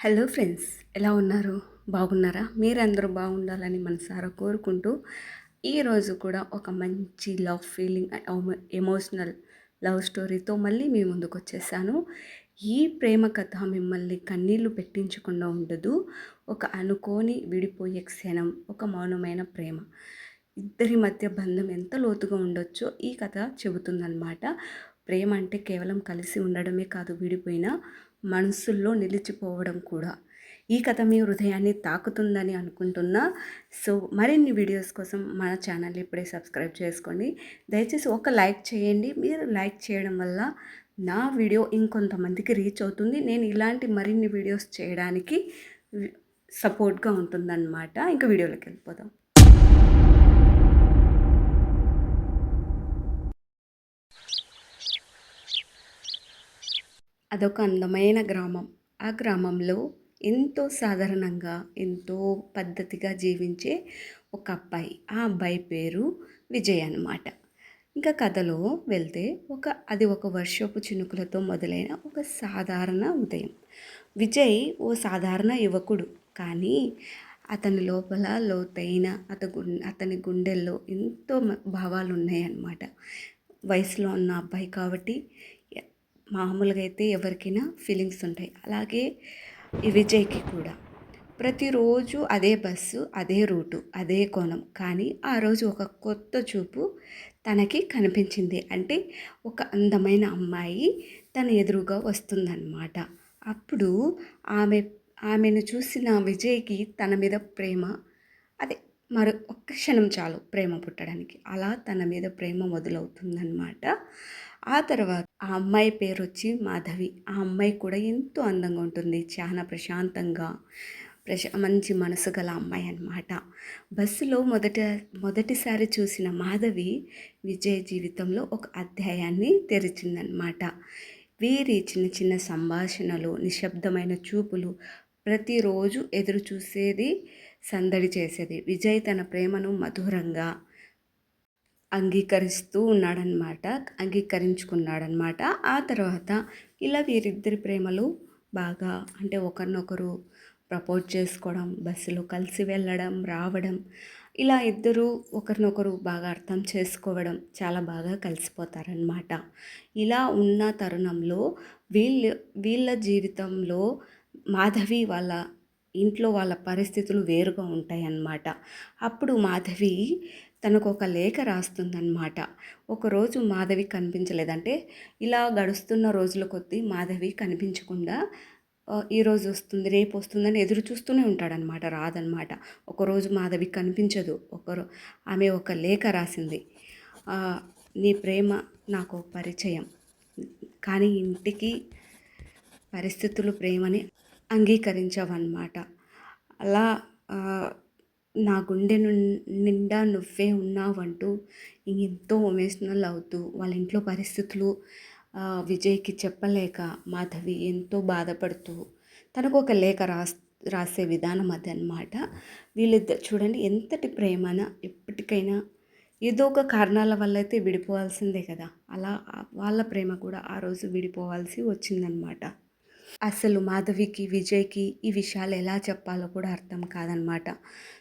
Hello friends ఎలా ఉన్నారు? బాగున్నారా? మీరందరూ బాగుండాలని మనసారా కోరుకుంటూ ఈరోజు కూడా ఒక మంచి లవ్ ఫీలింగ్ ఎమోషనల్ లవ్ స్టోరీతో మళ్ళీ మీ ముందుకు వచ్చేసాను. ఈ ప్రేమ కథ మిమ్మల్ని కన్నీళ్ళు పెట్టించకుండా ఉండదు ఒక అనుకోని విడిపోయే క్షణం ఒక మౌనమైన ప్రేమ. ఇద్దరి మధ్య బంధం ఎంత లోతుగా ఉండొచ్చో ఈ కథ చెబుతుందన్నమాట. ప్రేమ అంటే కేవలం కలిసి ఉండడమే కాదు విడిపోయినా మనసుల్లో నిలిచిపోవడం కూడా. ఈ కథ మీ హృదయాన్ని తాకుతుందని అనుకుంటున్నా. సో మరిన్ని వీడియోస్ కోసం మన ఛానల్ ఇప్పుడే సబ్స్క్రైబ్ చేసుకోండి. దయచేసి ఒక లైక్ చేయండి. మీరు లైక్ చేయడం వల్ల నా వీడియో ఇంకొంతమందికి రీచ్ అవుతుంది. నేను ఇలాంటి మరిన్ని వీడియోస్ చేయడానికి సపోర్ట్గా ఉంటుందన్నమాట. ఇంకా వీడియోలోకి వెళ్ళిపోదాం. అదొక అందమైన గ్రామం. ఆ గ్రామంలో ఎంతో సాధారణంగా ఎంతో పద్ధతిగా జీవించే ఒక అబ్బాయి. ఆ అబ్బాయి పేరు విజయ్ అనమాట ఇంకా కథలో వెళ్తే ఒక అది ఒక వర్షపు చినుకులతో మొదలైన ఒక సాధారణ ఉదయం. విజయ్ ఓ సాధారణ యువకుడు. కానీ అతని లోపల లోతైన అత అతని గుండెల్లో ఎంతో భావాలు ఉన్నాయన్నమాట వయసులో ఉన్న అబ్బాయి కాబట్టి మామూలుగా అయితే ఎవరికైనా ఫీలింగ్స్ ఉంటాయి. అలాగే విజయ్కి కూడా. ప్రతిరోజు అదే బస్సు అదే రూటు అదే కోణం. కానీ ఆ రోజు ఒక కొత్త చూపు తనకి కనిపించింది. అంటే ఒక అందమైన అమ్మాయి తన ఎదురుగా వస్తుందన్నమాట. అప్పుడు ఆమె ఆమెను చూసిన విజయ్కి తన మీద ప్రేమ అదే మరో ఒక్క క్షణం చాలు ప్రేమ పుట్టడానికి. అలా తన మీద ప్రేమ మొదలవుతుందన్నమాట. ఆ తర్వాత ఆ అమ్మాయి పేరు వచ్చి మాధవి. ఆ అమ్మాయి కూడా ఎంతో అందంగా ఉంటుంది. చాలా ప్రశాంతంగా ప్రశా మంచి మనసు గల అమ్మాయి అనమాట బస్సులో మొదట మొదటిసారి చూసిన మాధవి విజయ్ జీవితంలో ఒక అధ్యాయాన్ని తెరిచిందనమాట వీరి చిన్న చిన్న సంభాషణలు నిశ్శబ్దమైన చూపులు ప్రతిరోజు ఎదురు చూసేది సందడి చేసేది. విజయ్ తన ప్రేమను మధురంగా అంగీకరిస్తూ ఉన్నాడనమాట అంగీకరించుకున్నాడనమాట ఆ తర్వాత ఇలా వీరిద్దరి ప్రేమలు బాగా అంటే ఒకరినొకరు ప్రపోజ్ చేసుకోవడం బస్సులో కలిసి వెళ్ళడం రావడం ఇలా ఇద్దరు ఒకరినొకరు బాగా అర్థం చేసుకోవడం చాలా బాగా కలిసిపోతారనమాట ఇలా ఉన్న తరుణంలో వీళ్ళ వీళ్ళ జీవితంలో మాధవి వాళ్ళ ఇంట్లో వాళ్ళ పరిస్థితులు వేరుగా ఉంటాయి అన్నమాట అప్పుడు మాధవి తనకు ఒక లేఖ రాస్తుందన్నమాట. ఒకరోజు మాధవి కనిపించలేదంటే ఇలా గడుస్తున్న రోజుల కొద్దీ మాధవి కనిపించకుండా ఈరోజు వస్తుంది రేపు వస్తుందని ఎదురు చూస్తూనే ఉంటాడనమాట రాదనమాట ఒకరోజు మాధవి కనిపించదు ఒకరు ఆమె ఒక లేఖ రాసింది. నీ ప్రేమ నాకు పరిచయం కానీ ఇంటికి పరిస్థితులు ప్రేమని అంగీకరించవన్నమాట. అలా నా గుండె నిండా నువ్వే ఉన్నావంటూ ఎంతో ఎమోషనల్ అవుతూ వాళ్ళ ఇంట్లో పరిస్థితులు విజయ్కి చెప్పలేక మాధవి ఎంతో బాధపడుతూ తనకు ఒక లేఖ రాస్ రాసే విధానం అది అనమాట వీళ్ళిద్దరు చూడండి ఎంతటి ప్రేమన ఎప్పటికైనా ఏదో ఒక కారణాల వల్ల అయితే విడిపోవాల్సిందే కదా. అలా వాళ్ళ ప్రేమ కూడా ఆ రోజు విడిపోవాల్సి వచ్చిందనమాట అసలు మాధవికి విజయ్కి ఈ విషయాలు ఎలా చెప్పాలో కూడా అర్థం కాదనమాట.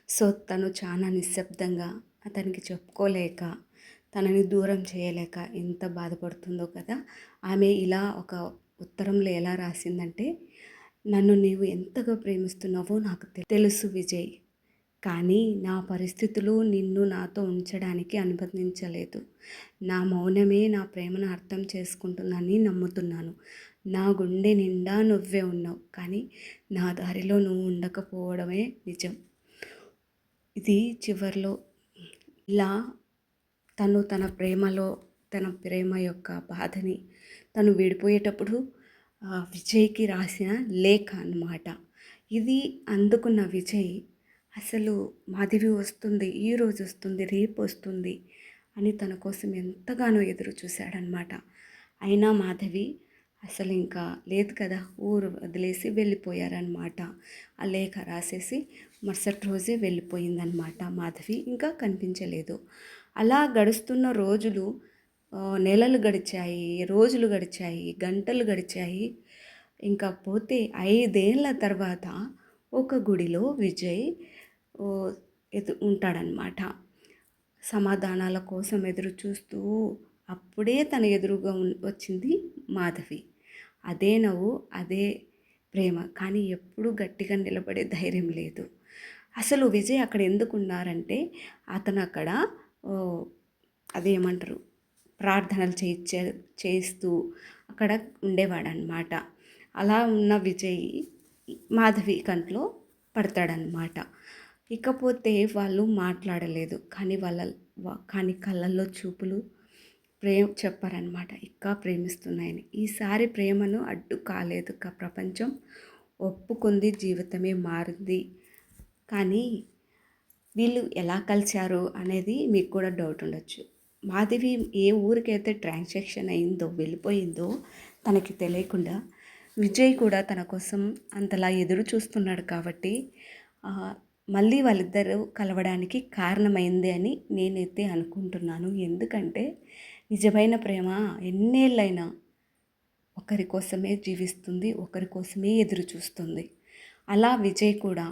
సో తను చాలా నిశ్శబ్దంగా అతనికి చెప్పుకోలేక తనని దూరం చేయలేక ఎంత బాధపడుతుందో కదా ఆమె ఇలా ఒక ఉత్తరంలో ఎలా రాసిందంటే నన్ను నీవు ఎంతగా ప్రేమిస్తున్నావో నాకు తెలుసు విజయ్ కానీ నా పరిస్థితులు నిన్ను నాతో ఉంచడానికి అనుమతించలేదు నా మౌనమే నా ప్రేమను అర్థం చేసుకుంటుందని నమ్ముతున్నాను. నా గుండె నిండా నువ్వే ఉన్నావు. కానీ నా దారిలో నువ్వు ఉండకపోవడమే నిజం. ఇది చివరిలో ఇలా తను తన ప్రేమలో తన ప్రేమ యొక్క బాధని తను విడిపోయేటప్పుడు విజయ్కి రాసిన లేఖ అన్నమాట. ఇది అందుకున్న విజయ్ అసలు మాధవి వస్తుంది ఈరోజు వస్తుంది రేపు వస్తుంది అని తన కోసం ఎంతగానో ఎదురు చూశాడనమాట అయినా మాధవి అసలు ఇంకా లేదు కదా ఊరు వదిలేసి వెళ్ళిపోయారనమాట ఆ లేఖ రాసేసి మరుసటి రోజే వెళ్ళిపోయిందనమాట మాధవి. ఇంకా కనిపించలేదు. అలా గడుస్తున్న రోజులు నెలలు గడిచాయి రోజులు గడిచాయి గంటలు గడిచాయి. ఇంకా పోతే ఐదేళ్ళ తర్వాత ఒక గుడిలో విజయ్ ఓ, ఎదు ఉంటాడనమాట సమాధానాల కోసం ఎదురు చూస్తూ అప్పుడే తన ఎదురుగా వచ్చింది మాధవి. అదే నవ్వు అదే ప్రేమ. కానీ ఎప్పుడూ గట్టిగా నిలబడే ధైర్యం లేదు. అసలు విజయ్ అక్కడ ఎందుకు ఉన్నారంటే అతను అక్కడ అదేమంటారు ప్రార్థనలు చేయించే చేస్తూ అక్కడ ఉండేవాడనమాట అలా ఉన్న విజయ్ మాధవి కంట్లో పడతాడనమాట ఇకపోతే వాళ్ళు మాట్లాడలేదు. కానీ వాళ్ళ కానీ కళ్ళల్లో చూపులు ప్రేమ చెప్పారనమాట ఇంకా ప్రేమిస్తున్నాయని. ఈసారి ప్రేమను అడ్డు కాలేదు ప్రపంచం. ఒప్పుకుంది జీవితమే మారింది. కానీ వీళ్ళు ఎలా కలిశారు అనేది మీకు కూడా డౌట్ ఉండొచ్చు. మాధవి ఏ ఊరికైతే ట్రాన్సాక్షన్ అయిందో వెళ్ళిపోయిందో తనకి తెలియకుండా విజయ్ కూడా తన కోసం అంతలా ఎదురు చూస్తున్నాడు కాబట్టి మళ్ళీ వాళ్ళిద్దరూ కలవడానికి కారణమైంది అని నేనైతే అనుకుంటున్నాను. ఎందుకంటే నిజమైన ప్రేమ ఎన్నేళ్ళైనా ఒకరి కోసమే జీవిస్తుంది ఒకరి కోసమే ఎదురు చూస్తుంది. అలా విజయ్ కూడా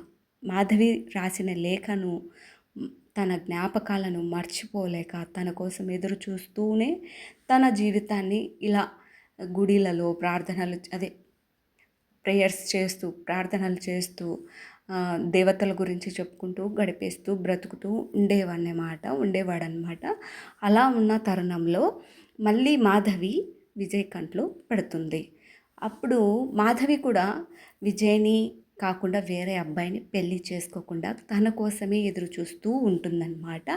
మాధవి రాసిన లేఖను తన జ్ఞాపకాలను మర్చిపోలేక తన కోసం ఎదురు చూస్తూనే తన జీవితాన్ని ఇలా గుడిలలో ప్రార్థనలు అదే ప్రేయర్స్ చేస్తూ ప్రార్థనలు చేస్తూ దేవతల గురించి చెప్పుకుంటూ గడిపేస్తూ బ్రతుకుతూ ఉండేవన్నమాట ఉండేవాడనమాట అలా ఉన్న తరుణంలో మళ్ళీ మాధవి విజయ్ కంట్లో పడుతుంది. అప్పుడు మాధవి కూడా విజయ్ని కాకుండా వేరే అబ్బాయిని పెళ్ళి చేసుకోకుండా తన కోసమే ఎదురు చూస్తూ ఉంటుందన్నమాట.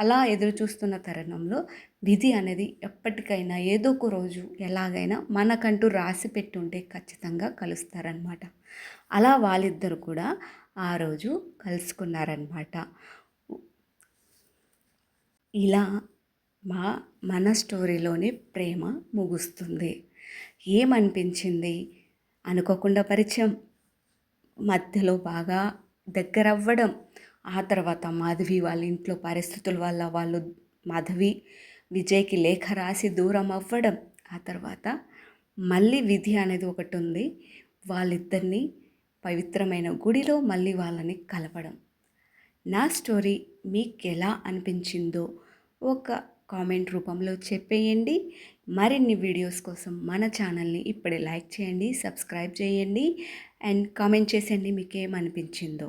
అలా ఎదురు చూస్తున్న తరుణంలో విధి అనేది ఎప్పటికైనా ఏదో ఒక రోజు ఎలాగైనా మనకంటూ రాసి పెట్టుంటే ఖచ్చితంగా కలుస్తారనమాట అలా వాళ్ళిద్దరు కూడా ఆ రోజు కలుసుకున్నారనమాట ఇలా మా మన స్టోరీలోని ప్రేమ ముగుస్తుంది. ఏమనిపించింది? అనుకోకుండా పరిచయం. మధ్యలో బాగా దగ్గర అవ్వడం ఆ తర్వాత మాధవి వాళ్ళ ఇంట్లో పరిస్థితుల వల్ల వాళ్ళు మాధవి విజయ్కి లేఖ రాసి దూరం అవ్వడం ఆ తర్వాత మళ్ళీ విధి అనేది ఒకటి ఉంది. వాళ్ళిద్దరిని పవిత్రమైన గుడిలో మళ్ళీ వాళ్ళని కలపడం. నా స్టోరీ మీకు ఎలా అనిపించిందో ఒక కామెంట్ రూపంలో చెప్పేయండి. మరిన్ని వీడియోస్ కోసం మన ఛానల్ని ఇప్పుడే లైక్ చేయండి సబ్స్క్రైబ్ చేయండి అండ్ కామెంట్ చేసేయండి మీకు ఏమనిపించిందో